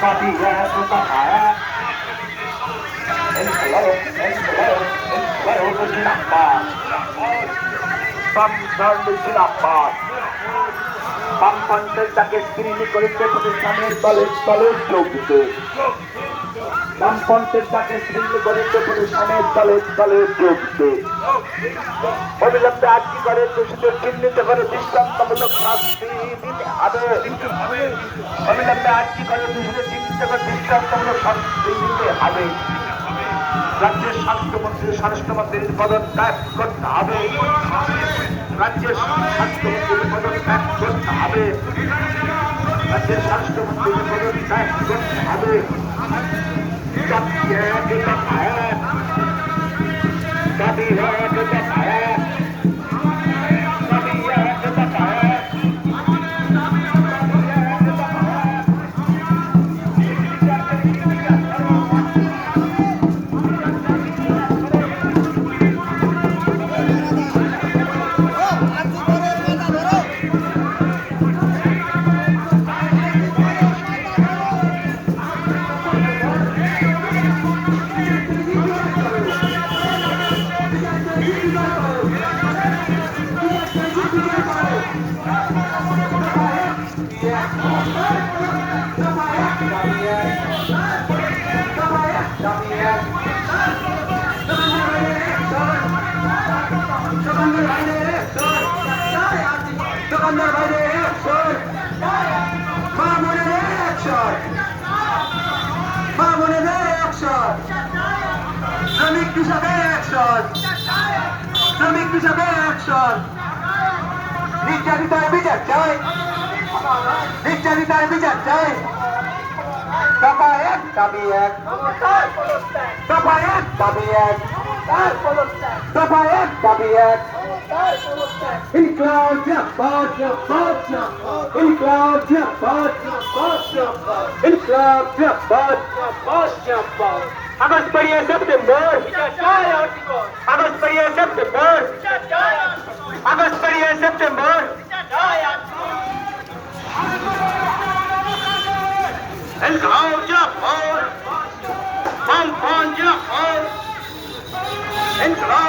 Copy that. What's up, Maya? Hello, hello, hello, Mr. Sinappa. From Mr. Sinappa. বামপন্থের তাকে স্ক্রিনি করেছে প্রতিষ্ঠানের দলে দলে যোগ দিতে বামপন্থের তাকে স্ক্রিনি করেছে প্রতিষ্ঠানের দলে দলে যোগ দিতে অবিলম্বে আজকে করে? দোষীদের চিহ্নিত করে দৃষ্টান্তমূলক শাস্তি দিতে হবে। অবিলম্বে আজকে করে? দোষীদের চিহ্নিত করে দৃষ্টান্তমূলক শাস্তি দিতে হবে। রাজ্যের স্বাস্থ্যমন্ত্রী, স্বরাষ্ট্রমন্ত্রীর পদত্যাগ করতে হবে। রাজ্যের স্বাস্থ্যমন্ত্রীর পদত্যাগ করতে হবে। রাজ্যের স্বাস্থ্যমন্ত্রীর পদত্যাগ করতে হবে। দোকানদার বাইরে অ্যাকশন মা বোনেদের অ্যাকশন মা বোনেদের অ্যাকশন শ্রমিক কৃষকের অ্যাকশন শ্রমিক কৃষকের অ্যাকশন নির্যাতিতার বিচার চাই। নির্যাতিতার বিচার চাই। দফা এক, দাবি এক। দফা এক, দাবি এক। দফা এক দাবি এক Incloud Jabbar, Jabbar, Jabbar. Incloud Jabbar, Jabbar, Jabbar. Incloud Jabbar, Jabbar, Jabbar. August পেরিয়ে সেপ্টেম্বর আগস্ট পেরিয়ে সেপ্টেম্বর আগস্ট পেরিয়ে September Incloud Jabbar. Pampon Jabbar. Incloud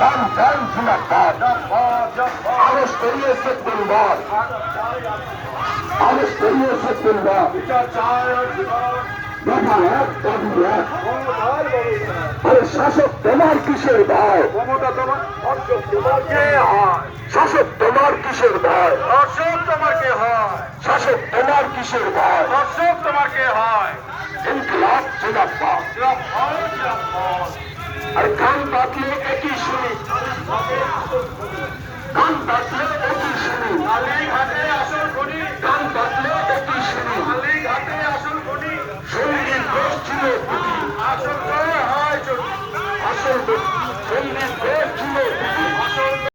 ডান ডান জিন্দাবাদ আগস্ট পেরিয়ে সেপ্টেম্বর আগস্ট পেরিয়ে সেপ্টেম্বর রাখা এক দাবি এক আরে শাসক তোমার কিসের ভয় হয় শাসক তোমার কিসের ভয় অশোক তোমার কে হয় শাসক তোমার কিসের ভয় অশোক তোমার কে হয় ইনকলাব জিন্দাবাদ। আর কান বাঁধলে একই শুনি গান বাঁধলে একই শুনি